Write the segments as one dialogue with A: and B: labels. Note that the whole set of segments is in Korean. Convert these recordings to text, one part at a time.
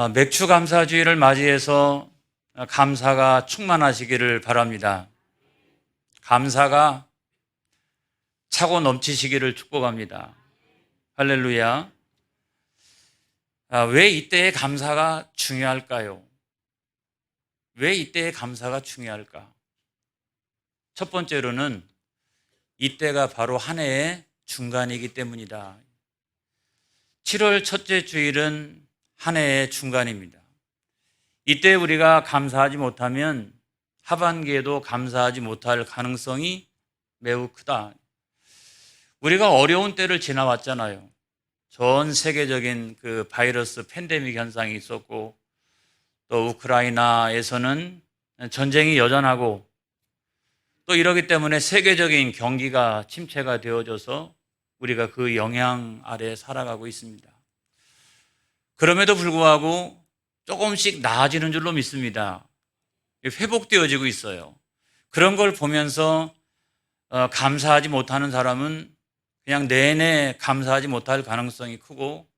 A: 아, 맥주 감사주의를 맞이해서 감사가 충만하시기를 바랍니다. 감사가 차고 넘치시기를 축복합니다. 할렐루야. 아, 왜 이때의 감사가 중요할까요? 왜 이때의 감사가 중요할까? 첫 번째로는 이때가 바로 한 해의 중간이기 때문이다. 7월 첫째 주일은 한 해의 중간입니다. 이때 우리가 감사하지 못하면 하반기에도 감사하지 못할 가능성이 매우 크다. 우리가 어려운 때를 지나왔잖아요. 전 세계적인 그 바이러스 팬데믹 현상이 있었고 또 우크라이나에서는 전쟁이 여전하고 또 이러기 때문에 세계적인 경기가 침체가 되어져서 우리가 그 영향 아래 살아가고 있습니다. 그럼에도 불구하고 조금씩 나아지는 줄로 믿습니다. 회복되어지고 있어요. 그런 걸 보면서 어, 감사하지 못하는 사람은 그냥 내내 감사하지 못할 가능성이 크고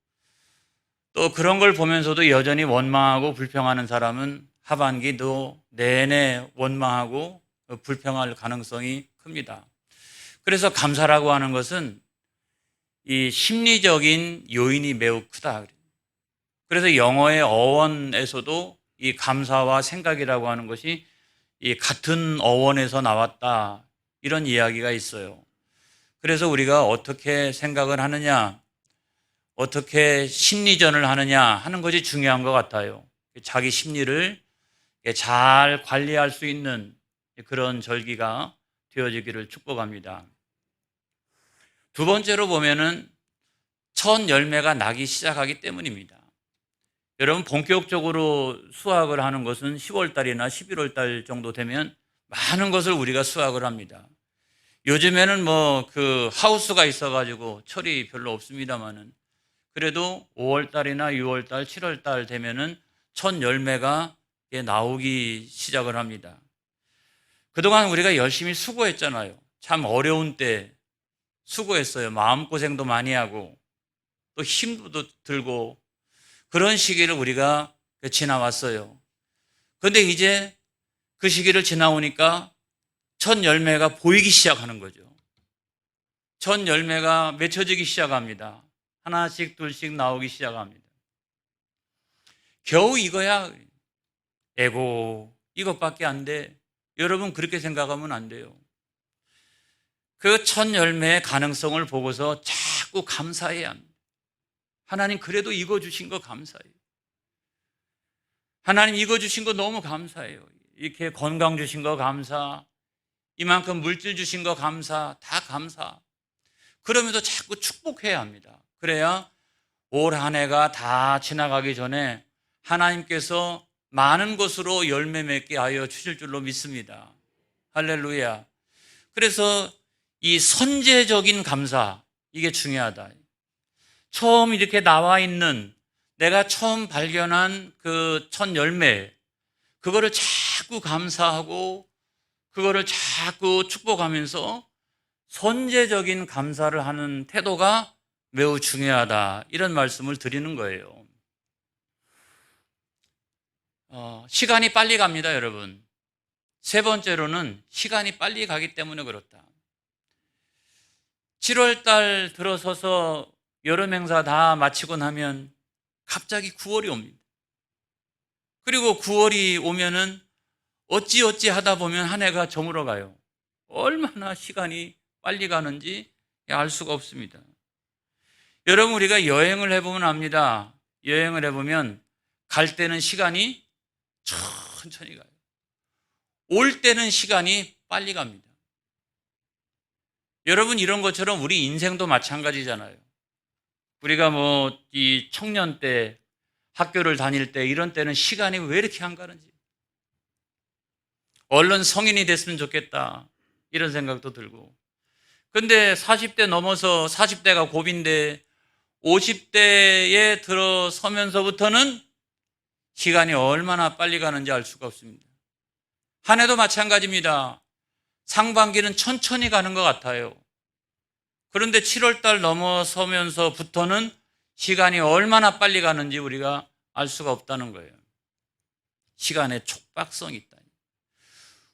A: 또 그런 걸 보면서도 여전히 원망하고 불평하는 사람은 하반기도 내내 원망하고 불평할 가능성이 큽니다. 그래서 감사라고 하는 것은 이 심리적인 요인이 매우 크다. 그래서 영어의 어원에서도 이 감사와 생각이라고 하는 것이 이 같은 어원에서 나왔다. 이런 이야기가 있어요. 그래서 우리가 어떻게 생각을 하느냐, 어떻게 심리전을 하느냐 하는 것이 중요한 것 같아요. 자기 심리를 잘 관리할 수 있는 그런 절기가 되어지기를 축복합니다. 두 번째로 보면은 첫 열매가 나기 시작하기 때문입니다. 여러분 본격적으로 수확을 하는 것은 10월 달이나 11월 달 정도 되면 많은 것을 우리가 수확을 합니다. 요즘에는 뭐 그 하우스가 있어가지고 철이 별로 없습니다만은 그래도 5월 달이나 6월 달, 7월 달 되면은 첫 열매가 나오기 시작을 합니다. 그동안 우리가 열심히 수고했잖아요. 참 어려운 때 수고했어요. 마음고생도 많이 하고 또 힘도 들고 그런 시기를 우리가 지나왔어요. 그런데 이제 그 시기를 지나오니까 첫 열매가 보이기 시작하는 거죠. 첫 열매가 맺혀지기 시작합니다. 하나씩 둘씩 나오기 시작합니다. 겨우 이거야. 에고, 이것밖에 안 돼. 여러분 그렇게 생각하면 안 돼요. 그 첫 열매의 가능성을 보고서 자꾸 감사해야 합니다. 하나님 그래도 이거 주신 거 감사해요. 하나님 이거 주신 거 너무 감사해요. 이렇게 건강 주신 거 감사, 이만큼 물질 주신 거 감사, 다 감사. 그러면서 자꾸 축복해야 합니다. 그래야 올 한 해가 다 지나가기 전에 하나님께서 많은 것으로 열매 맺게 하여 주실 줄로 믿습니다. 할렐루야. 그래서 이 선제적인 감사, 이게 중요하다. 처음 이렇게 나와 있는 내가 처음 발견한 그 첫 열매, 그거를 자꾸 감사하고 그거를 자꾸 축복하면서 선제적인 감사를 하는 태도가 매우 중요하다. 이런 말씀을 드리는 거예요. 어, 시간이 빨리 갑니다, 여러분. 세 번째로는 시간이 빨리 가기 때문에 그렇다. 7월 달 들어서서 여름 행사 다 마치고 나면 갑자기 9월이 옵니다. 그리고 9월이 오면은 어찌어찌 하다 보면 한 해가 저물어 가요. 얼마나 시간이 빨리 가는지 알 수가 없습니다. 여러분, 우리가 여행을 해보면 압니다. 여행을 해보면 갈 때는 시간이 천천히 가요. 올 때는 시간이 빨리 갑니다. 여러분, 이런 것처럼 우리 인생도 마찬가지잖아요. 우리가 뭐, 이 청년 때, 학교를 다닐 때, 이런 때는 시간이 왜 이렇게 안 가는지. 얼른 성인이 됐으면 좋겠다. 이런 생각도 들고. 근데 40대 넘어서 40대가 고비인데 50대에 들어서면서부터는 시간이 얼마나 빨리 가는지 알 수가 없습니다. 한 해도 마찬가지입니다. 상반기는 천천히 가는 것 같아요. 그런데 7월 달 넘어서면서부터는 시간이 얼마나 빨리 가는지 우리가 알 수가 없다는 거예요. 시간의 촉박성이 있다.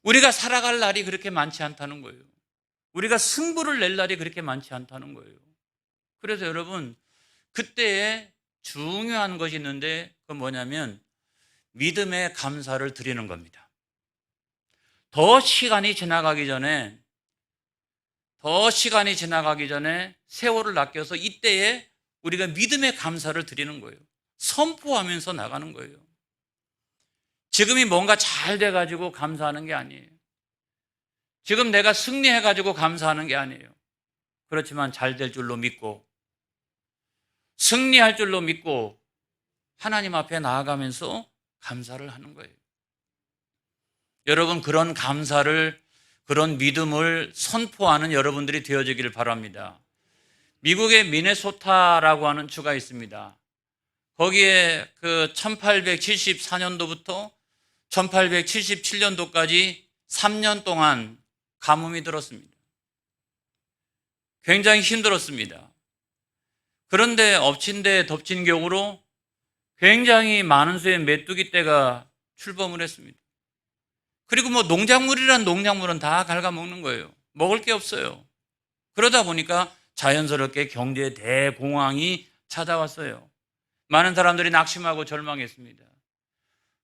A: 우리가 살아갈 날이 그렇게 많지 않다는 거예요. 우리가 승부를 낼 날이 그렇게 많지 않다는 거예요. 그래서 여러분, 그때에 중요한 것이 있는데, 그건 뭐냐면, 믿음의 감사를 드리는 겁니다. 더 시간이 지나가기 전에, 더 시간이 지나가기 전에 세월을 낚여서 이때에 우리가 믿음의 감사를 드리는 거예요. 선포하면서 나가는 거예요. 지금이 뭔가 잘 돼가지고 감사하는 게 아니에요. 지금 내가 승리해가지고 감사하는 게 아니에요. 그렇지만 잘 될 줄로 믿고, 승리할 줄로 믿고, 하나님 앞에 나아가면서 감사를 하는 거예요. 여러분, 그런 감사를, 그런 믿음을 선포하는 여러분들이 되어지기를 바랍니다. 미국의 미네소타라고 하는 주가 있습니다. 거기에 그 1874년도부터 1877년도까지 3년 동안 가뭄이 들었습니다. 굉장히 힘들었습니다. 그런데 엎친 데 덮친 격으로 굉장히 많은 수의 메뚜기 떼가 출범을 했습니다. 그리고 뭐 농작물이란 농작물은 다 갉아먹는 거예요. 먹을 게 없어요. 그러다 보니까 자연스럽게 경제 대공황이 찾아왔어요. 많은 사람들이 낙심하고 절망했습니다.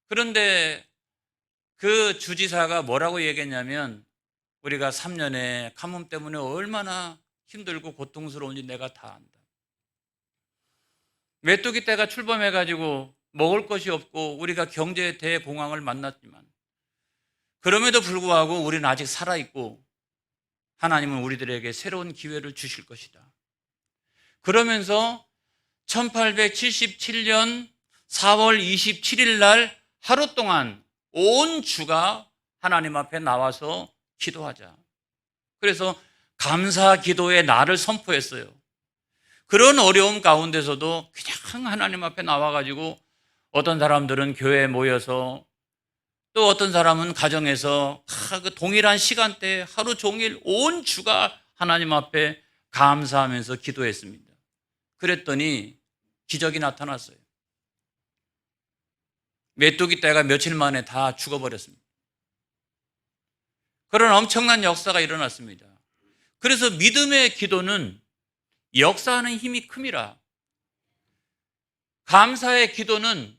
A: 그런데 그 주지사가 뭐라고 얘기했냐면 우리가 3년에 가뭄 때문에 얼마나 힘들고 고통스러운지 내가 다 안다. 메뚜기 떼가 출범해가지고 먹을 것이 없고 우리가 경제 대공황을 만났지만 그럼에도 불구하고 우리는 아직 살아있고 하나님은 우리들에게 새로운 기회를 주실 것이다. 그러면서 1877년 4월 27일 날 하루 동안 온 주가 하나님 앞에 나와서 기도하자. 그래서 감사 기도의 날을 선포했어요. 그런 어려움 가운데서도 그냥 하나님 앞에 나와가지고 어떤 사람들은 교회에 모여서 또 어떤 사람은 가정에서 그 동일한 시간대에 하루 종일 온 주가 하나님 앞에 감사하면서 기도했습니다. 그랬더니 기적이 나타났어요. 메뚜기 떼가 며칠 만에 다 죽어버렸습니다. 그런 엄청난 역사가 일어났습니다. 그래서 믿음의 기도는 역사하는 힘이 큼이라. 감사의 기도는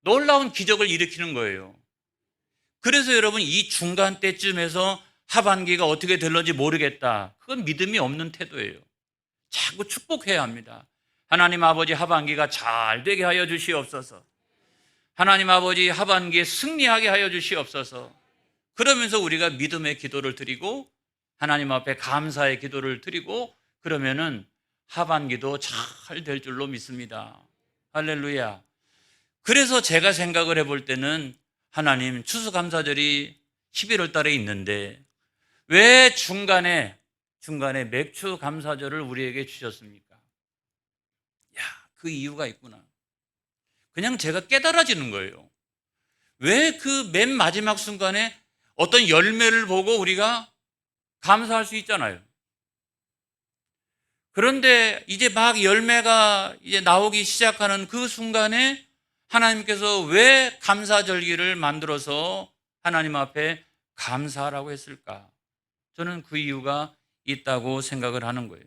A: 놀라운 기적을 일으키는 거예요. 그래서 여러분 이 중간 때쯤에서 하반기가 어떻게 될런지 모르겠다. 그건 믿음이 없는 태도예요. 자꾸 축복해야 합니다. 하나님 아버지 하반기가 잘 되게 하여 주시옵소서. 하나님 아버지 하반기에 승리하게 하여 주시옵소서. 그러면서 우리가 믿음의 기도를 드리고 하나님 앞에 감사의 기도를 드리고 그러면은 하반기도 잘 될 줄로 믿습니다. 할렐루야. 그래서 제가 생각을 해볼 때는 하나님 추수감사절이 11월 달에 있는데 왜 중간에 중간에 맥주 감사절을 우리에게 주셨습니까? 야, 그 이유가 있구나. 그냥 제가 깨달아지는 거예요. 왜 그 맨 마지막 순간에 어떤 열매를 보고 우리가 감사할 수 있잖아요. 그런데 이제 막 열매가 이제 나오기 시작하는 그 순간에 하나님께서 왜 감사절기를 만들어서 하나님 앞에 감사하라고 했을까? 저는 그 이유가 있다고 생각을 하는 거예요.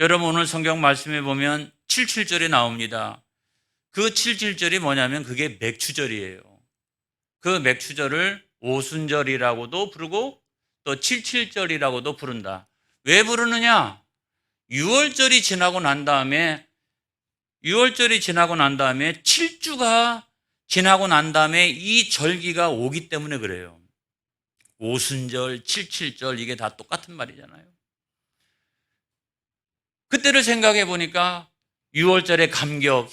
A: 여러분 오늘 성경 말씀에 보면 77절에 나옵니다. 그 77절이 뭐냐면 그게 맥추절이에요. 그 맥추절을 오순절이라고도 부르고 또 77절이라고도 부른다. 왜 부르느냐? 6월절이 지나고 난 다음에 6월절이 지나고 난 다음에 7주가 지나고 난 다음에 이 절기가 오기 때문에 그래요. 오순절, 77절 이게 다 똑같은 말이잖아요. 그때를 생각해 보니까 6월절의 감격,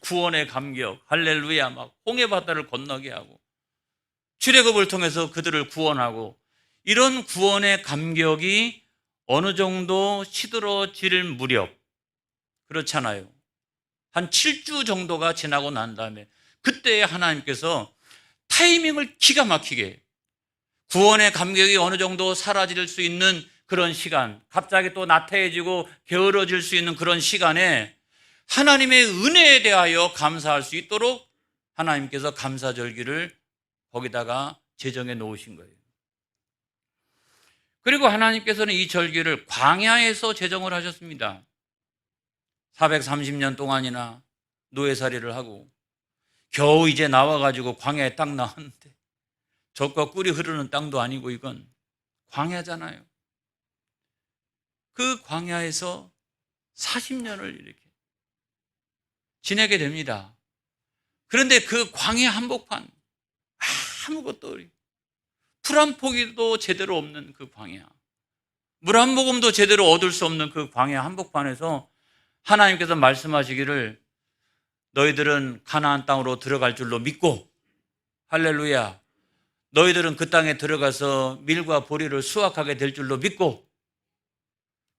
A: 구원의 감격, 할렐루야 막 홍해 바다를 건너게 하고 출애굽을 통해서 그들을 구원하고 이런 구원의 감격이 어느 정도 시들어질 무렵 그렇잖아요. 한 7주 정도가 지나고 난 다음에 그때 하나님께서 타이밍을 기가 막히게 구원의 감격이 어느 정도 사라질 수 있는 그런 시간, 갑자기 또 나태해지고 게으러질 수 있는 그런 시간에 하나님의 은혜에 대하여 감사할 수 있도록 하나님께서 감사절기를 거기다가 제정해 놓으신 거예요. 그리고 하나님께서는 이 절기를 광야에서 제정을 하셨습니다. 430년 동안이나 노예살이를 하고 겨우 이제 나와가지고 광야에 딱 나왔는데 젖과 꿀이 흐르는 땅도 아니고 이건 광야잖아요. 그 광야에서 40년을 이렇게 지내게 됩니다. 그런데 그 광야 한복판 아무것도 풀 한 포기도 제대로 없는 그 광야 물 한 모금도 제대로 얻을 수 없는 그 광야 한복판에서 하나님께서 말씀하시기를 너희들은 가나안 땅으로 들어갈 줄로 믿고 할렐루야 너희들은 그 땅에 들어가서 밀과 보리를 수확하게 될 줄로 믿고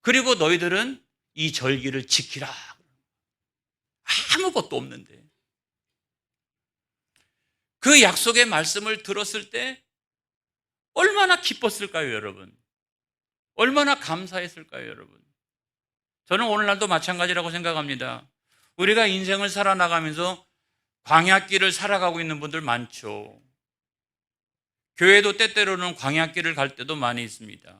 A: 그리고 너희들은 이 절기를 지키라 아무것도 없는데 그 약속의 말씀을 들었을 때 얼마나 기뻤을까요, 여러분? 얼마나 감사했을까요, 여러분? 저는 오늘날도 마찬가지라고 생각합니다. 우리가 인생을 살아나가면서 광야길을 살아가고 있는 분들 많죠. 교회도 때때로는 광야길을 갈 때도 많이 있습니다.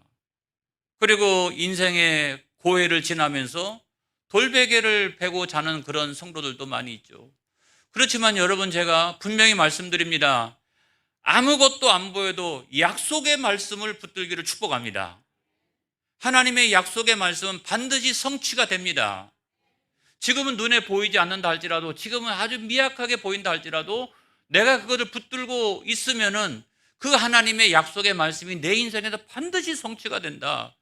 A: 그리고 인생의 고해를 지나면서 돌베개를 베고 자는 그런 성도들도 많이 있죠. 그렇지만 여러분 제가 분명히 말씀드립니다. 아무것도 안 보여도 약속의 말씀을 붙들기를 축복합니다. 하나님의 약속의 말씀은 반드시 성취가 됩니다. 지금은 눈에 보이지 않는다 할지라도 지금은 아주 미약하게 보인다 할지라도 내가 그것을 붙들고 있으면은 그 하나님의 약속의 말씀이 내 인생에서 반드시 성취가 된다.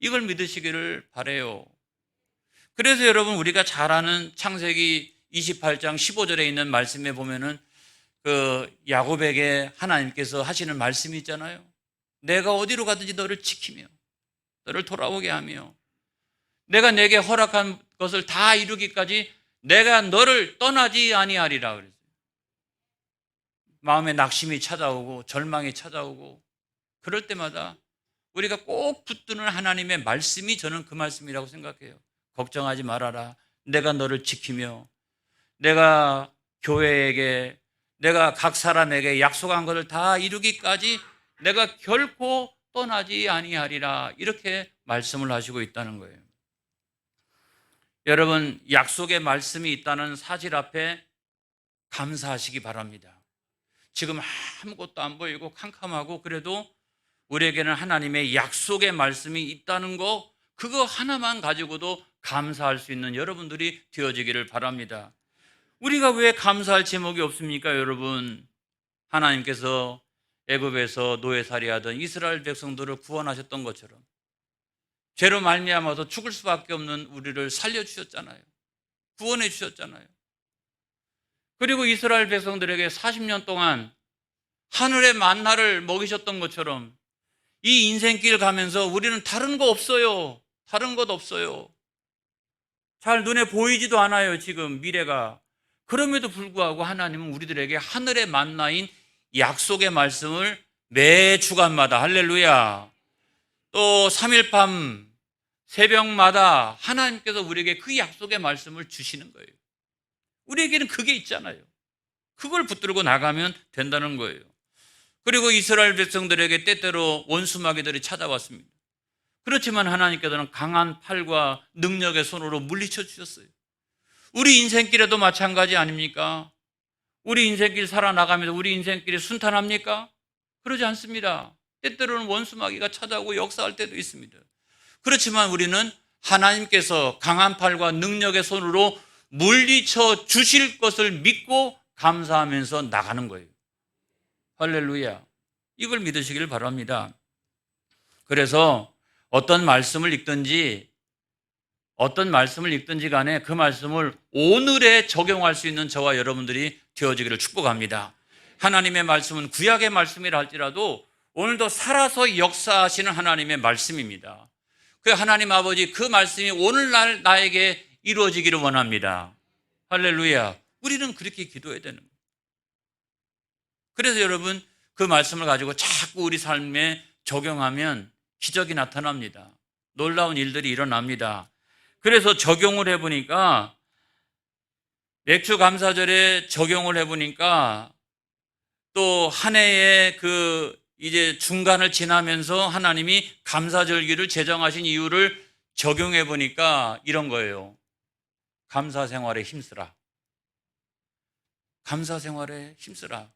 A: 이걸 믿으시기를 바래요. 그래서 여러분 우리가 잘 아는 창세기 28장 15절에 있는 말씀에 보면은 그 야곱에게 하나님께서 하시는 말씀이 있잖아요. 내가 어디로 가든지 너를 지키며 너를 돌아오게 하며 내가 내게 허락한 것을 다 이루기까지 내가 너를 떠나지 아니하리라 그랬어요. 마음에 낙심이 찾아오고 절망이 찾아오고 그럴 때마다 우리가 꼭 붙드는 하나님의 말씀이 저는 그 말씀이라고 생각해요. 걱정하지 말아라. 내가 너를 지키며 내가 교회에게 내가 각 사람에게 약속한 것을 다 이루기까지 내가 결코 떠나지 아니하리라 이렇게 말씀을 하시고 있다는 거예요. 여러분 약속의 말씀이 있다는 사실 앞에 감사하시기 바랍니다. 지금 아무것도 안 보이고 캄캄하고 그래도 우리에게는 하나님의 약속의 말씀이 있다는 거 그거 하나만 가지고도 감사할 수 있는 여러분들이 되어지기를 바랍니다. 우리가 왜 감사할 제목이 없습니까, 여러분? 하나님께서 애굽에서 노예살이하던 이스라엘 백성들을 구원하셨던 것처럼 죄로 말미암아서 죽을 수밖에 없는 우리를 살려 주셨잖아요. 구원해 주셨잖아요. 그리고 이스라엘 백성들에게 40년 동안 하늘의 만나를 먹이셨던 것처럼 이 인생길 가면서 우리는 다른 거 없어요. 다른 것 없어요. 잘 눈에 보이지도 않아요, 지금 미래가. 그럼에도 불구하고 하나님은 우리들에게 하늘의 만나인 약속의 말씀을 매 주간마다 할렐루야. 또 3일 밤 새벽마다 하나님께서 우리에게 그 약속의 말씀을 주시는 거예요. 우리에게는 그게 있잖아요. 그걸 붙들고 나가면 된다는 거예요. 그리고 이스라엘 백성들에게 때때로 원수마귀들이 찾아왔습니다. 그렇지만 하나님께서는 강한 팔과 능력의 손으로 물리쳐 주셨어요. 우리 인생길에도 마찬가지 아닙니까? 우리 인생길 살아나가면서 우리 인생길이 순탄합니까? 그러지 않습니다. 때때로는 원수마귀가 찾아오고 역사할 때도 있습니다. 그렇지만 우리는 하나님께서 강한 팔과 능력의 손으로 물리쳐 주실 것을 믿고 감사하면서 나가는 거예요. 할렐루야. 이걸 믿으시길 바랍니다. 그래서 어떤 말씀을 읽든지 어떤 말씀을 읽든지 간에 그 말씀을 오늘에 적용할 수 있는 저와 여러분들이 되어지기를 축복합니다. 하나님의 말씀은 구약의 말씀이라 할지라도 오늘도 살아서 역사하시는 하나님의 말씀입니다. 그 하나님 아버지 그 말씀이 오늘날 나에게 이루어지기를 원합니다. 할렐루야. 우리는 그렇게 기도해야 되는. 그래서 여러분 그 말씀을 가지고 자꾸 우리 삶에 적용하면 기적이 나타납니다. 놀라운 일들이 일어납니다. 그래서 적용을 해보니까 맥주 감사절에 적용을 해보니까 또 한 해의 그 이제 중간을 지나면서 하나님이 감사절기를 제정하신 이유를 적용해 보니까 이런 거예요. 감사 생활에 힘쓰라. 감사 생활에 힘쓰라.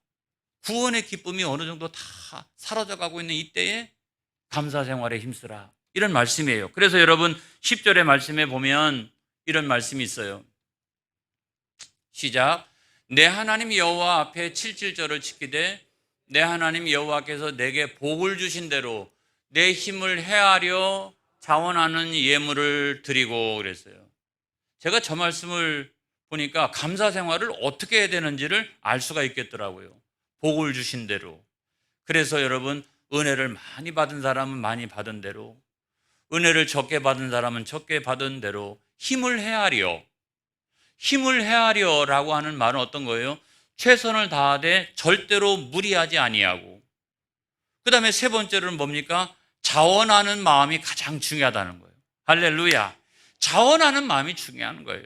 A: 구원의 기쁨이 어느 정도 다 사라져 가고 있는 이때에 감사 생활에 힘쓰라. 이런 말씀이에요. 그래서 여러분 10절의 말씀에 보면 이런 말씀이 있어요. 시작. 내 하나님 여호와 앞에 77절을 지키되 내 하나님 여호와께서 내게 복을 주신 대로 내 힘을 헤아려 자원하는 예물을 드리고 그랬어요. 제가 저 말씀을 보니까 감사 생활을 어떻게 해야 되는지를 알 수가 있겠더라고요. 복을 주신 대로. 그래서 여러분 은혜를 많이 받은 사람은 많이 받은 대로 은혜를 적게 받은 사람은 적게 받은 대로 힘을 헤아려 힘을 헤아려라고 하는 말은 어떤 거예요? 최선을 다하되 절대로 무리하지 아니하고 그 다음에 세 번째로는 뭡니까? 자원하는 마음이 가장 중요하다는 거예요. 할렐루야. 자원하는 마음이 중요한 거예요.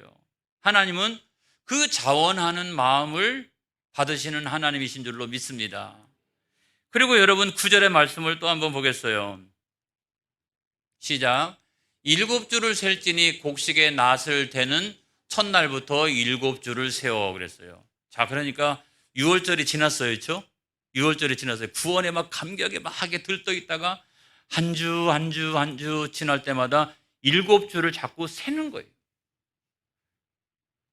A: 하나님은 그 자원하는 마음을 받으시는 하나님이신 줄로 믿습니다. 그리고 여러분 구절의 말씀을 또 한번 보겠어요. 시작. 일곱 줄을 셀지니 곡식의 낫을 대는 첫날부터 일곱 줄을 세워 그랬어요. 자, 그러니까 6월절이 지났어요. 그렇죠? 6월절이 지났어요. 구원에 막 감격에 막 하게 들떠 있다가 한 주, 한 주, 한 주 지날 때마다 일곱 줄을 자꾸 세는 거예요.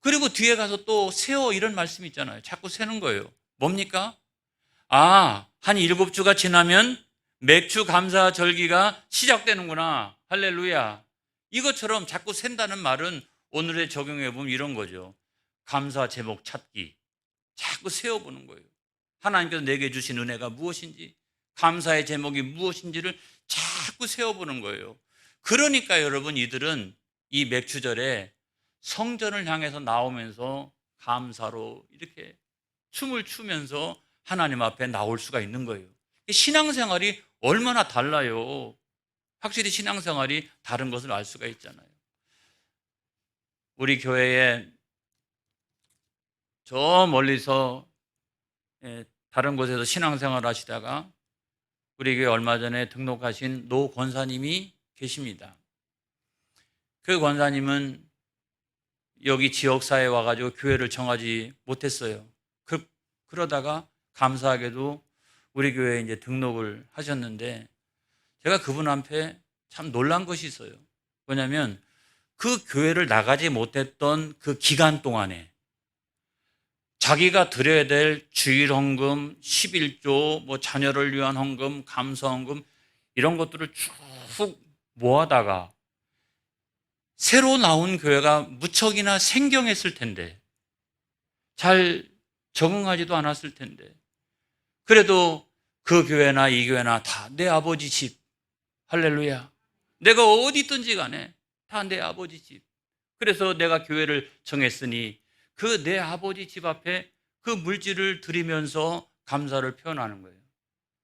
A: 그리고 뒤에 가서 또 세워 이런 말씀이 있잖아요. 자꾸 세는 거예요. 뭡니까? 아, 한 일곱 주가 지나면 맥주 감사 절기가 시작되는구나. 할렐루야. 이것처럼 자꾸 센다는 말은 오늘에 적용해 보면 이런 거죠. 감사 제목 찾기. 자꾸 세워보는 거예요. 하나님께서 내게 주신 은혜가 무엇인지, 감사의 제목이 무엇인지를 자꾸 세워보는 거예요. 그러니까 여러분 이들은 이 맥주절에 성전을 향해서 나오면서 감사로 이렇게 춤을 추면서 하나님 앞에 나올 수가 있는 거예요. 신앙생활이 얼마나 달라요. 확실히 신앙생활이 다른 것을 알 수가 있잖아요. 우리 교회에 저 멀리서 예, 다른 곳에서 신앙생활 하시다가 우리 교회 얼마 전에 등록하신 노 권사님이 계십니다. 그 권사님은 여기 지역사회에 와가지고 교회를 정하지 못했어요. 그, 그러다가 감사하게도 우리 교회에 이제 등록을 하셨는데 제가 그분 앞에 참 놀란 것이 있어요. 뭐냐면 그 교회를 나가지 못했던 그 기간 동안에 자기가 드려야 될 주일 헌금, 11조, 뭐 자녀를 위한 헌금, 감사 헌금 이런 것들을 쭉 모아다가 새로 나온 교회가 무척이나 생경했을 텐데 잘 적응하지도 않았을 텐데 그래도 그 교회나 이 교회나 다 내 아버지 집. 할렐루야. 내가 어디 있든지 간에 다 내 아버지 집. 그래서 내가 교회를 정했으니 그 내 아버지 집 앞에 그 물질을 드리면서 감사를 표현하는 거예요.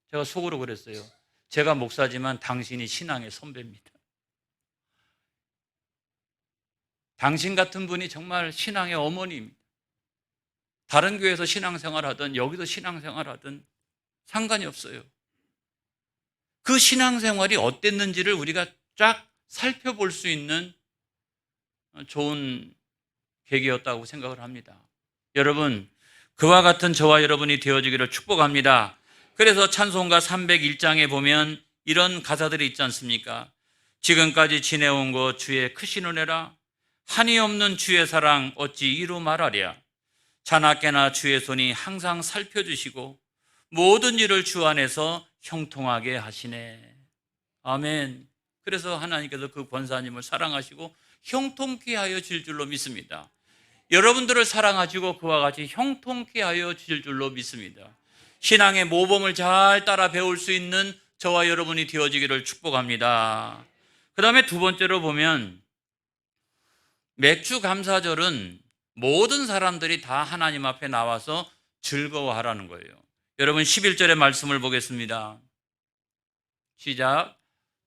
A: 제가 속으로 그랬어요. 제가 목사지만 당신이 신앙의 선배입니다. 당신 같은 분이 정말 신앙의 어머니입니다. 다른 교회에서 신앙생활 하든 여기서 신앙생활 하든 상관이 없어요. 그 신앙생활이 어땠는지를 우리가 쫙 살펴볼 수 있는 좋은 계기였다고 생각을 합니다. 여러분, 그와 같은 저와 여러분이 되어지기를 축복합니다. 그래서 찬송가 301장에 보면 이런 가사들이 있지 않습니까? 지금까지 지내온 것 주의 크신 은혜라 한이 없는 주의 사랑 어찌 이루 말하랴 자나깨나 주의 손이 항상 살펴주시고 모든 일을 주 안에서 형통하게 하시네. 아멘. 그래서 하나님께서 그 권사님을 사랑하시고 형통케 하여 질 줄로 믿습니다. 여러분들을 사랑하시고 그와 같이 형통케 하여 질 줄로 믿습니다. 신앙의 모범을 잘 따라 배울 수 있는 저와 여러분이 되어지기를 축복합니다. 그 다음에 두 번째로 보면 맥주 감사절은 모든 사람들이 다 하나님 앞에 나와서 즐거워하라는 거예요. 여러분 11절의 말씀을 보겠습니다. 시작.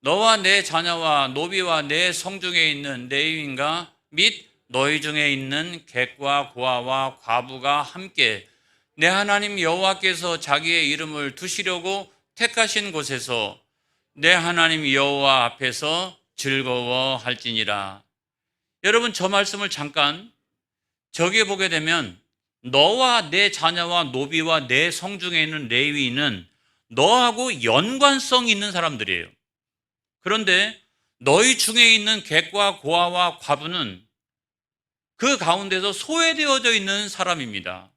A: 너와 내 자녀와 노비와 내 성중에 있는 내 유인과 및 너희 중에 있는 객과 고아와 과부가 함께 내 하나님 여호와께서 자기의 이름을 두시려고 택하신 곳에서 내 하나님 여호와 앞에서 즐거워할지니라. 여러분 저 말씀을 잠깐 저기에 보게 되면 너와 내 자녀와 노비와 내 성 중에 있는 레위인은 너하고 연관성 있는 사람들이에요. 그런데 너희 중에 있는 객과 고아와 과부는 그 가운데서 소외되어져 있는 사람입니다.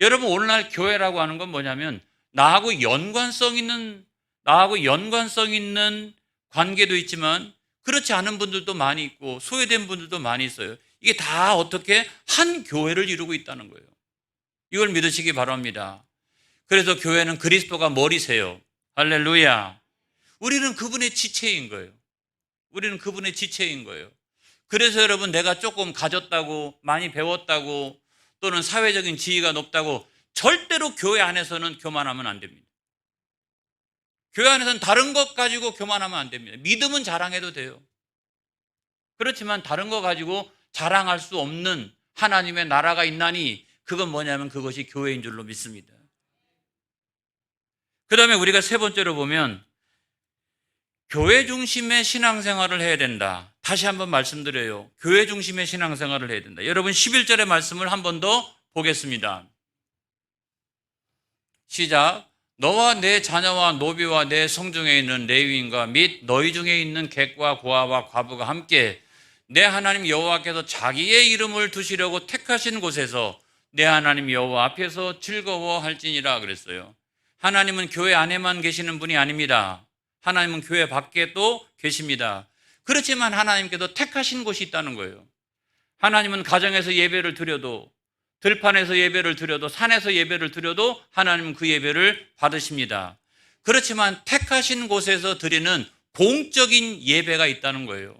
A: 여러분 오늘날 교회라고 하는 건 뭐냐면 나하고 연관성 있는 나하고 연관성 있는 관계도 있지만 그렇지 않은 분들도 많이 있고 소외된 분들도 많이 있어요. 이게 다 어떻게 한 교회를 이루고 있다는 거예요. 이걸 믿으시기 바랍니다. 그래서 교회는 그리스도가 머리세요. 할렐루야. 우리는 그분의 지체인 거예요. 우리는 그분의 지체인 거예요. 그래서 여러분 내가 조금 가졌다고 많이 배웠다고 또는 사회적인 지위가 높다고 절대로 교회 안에서는 교만하면 안 됩니다. 교회 안에서는 다른 것 가지고 교만하면 안 됩니다. 믿음은 자랑해도 돼요. 그렇지만 다른 거 가지고 자랑할 수 없는 하나님의 나라가 있나니 그건 뭐냐면 그것이 교회인 줄로 믿습니다. 그 다음에 우리가 세 번째로 보면 교회 중심의 신앙생활을 해야 된다. 다시 한번 말씀드려요. 교회 중심의 신앙생활을 해야 된다. 여러분 11절의 말씀을 한 번 더 보겠습니다. 시작. 너와 내 자녀와 노비와 내 성중에 있는 레위인과 및 너희 중에 있는 객과 고아와 과부가 함께 내 하나님 여호와께서 자기의 이름을 두시려고 택하신 곳에서 내 하나님 여호와 앞에서 즐거워할지니라 그랬어요. 하나님은 교회 안에만 계시는 분이 아닙니다. 하나님은 교회 밖에도 계십니다. 그렇지만 하나님께도 택하신 곳이 있다는 거예요. 하나님은 가정에서 예배를 드려도 들판에서 예배를 드려도 산에서 예배를 드려도 하나님은 그 예배를 받으십니다. 그렇지만 택하신 곳에서 드리는 공적인 예배가 있다는 거예요.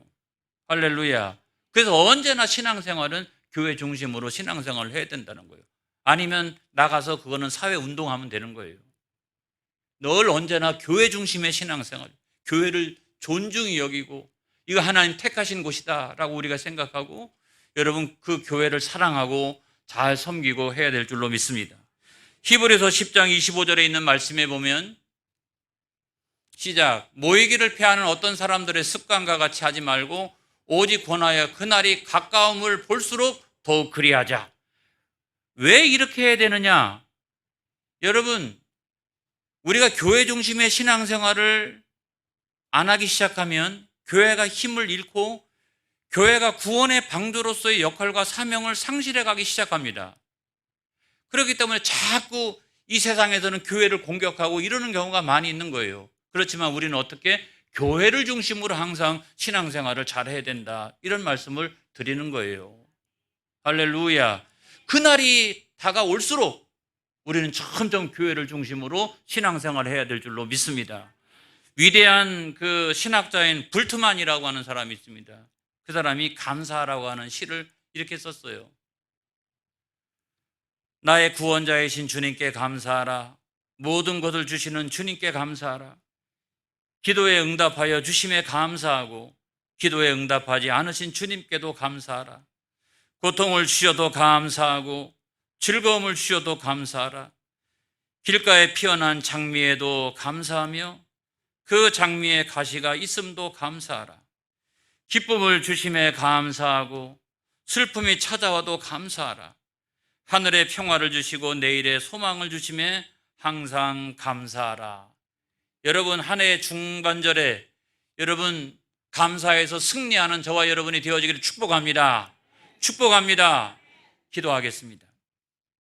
A: 할렐루야. 그래서 언제나 신앙생활은 교회 중심으로 신앙생활을 해야 된다는 거예요. 아니면 나가서 그거는 사회 운동하면 되는 거예요. 늘 언제나 교회 중심의 신앙생활, 교회를 존중히 여기고 이거 하나님 택하신 곳이다라고 우리가 생각하고 여러분 그 교회를 사랑하고 잘 섬기고 해야 될 줄로 믿습니다. 히브리서 10장 25절에 있는 말씀에 보면 시작 모이기를 패하는 어떤 사람들의 습관과 같이 하지 말고 오직 권하여 그날이 가까움을 볼수록 더욱 그리하자. 왜 이렇게 해야 되느냐? 여러분 우리가 교회 중심의 신앙생활을 안 하기 시작하면 교회가 힘을 잃고 교회가 구원의 방도로서의 역할과 사명을 상실해 가기 시작합니다. 그렇기 때문에 자꾸 이 세상에서는 교회를 공격하고 이러는 경우가 많이 있는 거예요. 그렇지만 우리는 어떻게 교회를 중심으로 항상 신앙생활을 잘 해야 된다. 이런 말씀을 드리는 거예요. 할렐루야. 그날이 다가올수록 우리는 점점 교회를 중심으로 신앙생활을 해야 될 줄로 믿습니다. 위대한 그 신학자인 불트만이라고 하는 사람이 있습니다. 그 사람이 감사라고 하는 시를 이렇게 썼어요. 나의 구원자이신 주님께 감사하라. 모든 것을 주시는 주님께 감사하라. 기도에 응답하여 주심에 감사하고 기도에 응답하지 않으신 주님께도 감사하라. 고통을 주셔도 감사하고 즐거움을 주셔도 감사하라. 길가에 피어난 장미에도 감사하며 그 장미의 가시가 있음도 감사하라. 기쁨을 주심에 감사하고 슬픔이 찾아와도 감사하라. 하늘의 평화를 주시고 내일의 소망을 주심에 항상 감사하라. 여러분 한 해의 중반절에 여러분 감사해서 승리하는 저와 여러분이 되어지기를 축복합니다. 축복합니다. 기도하겠습니다.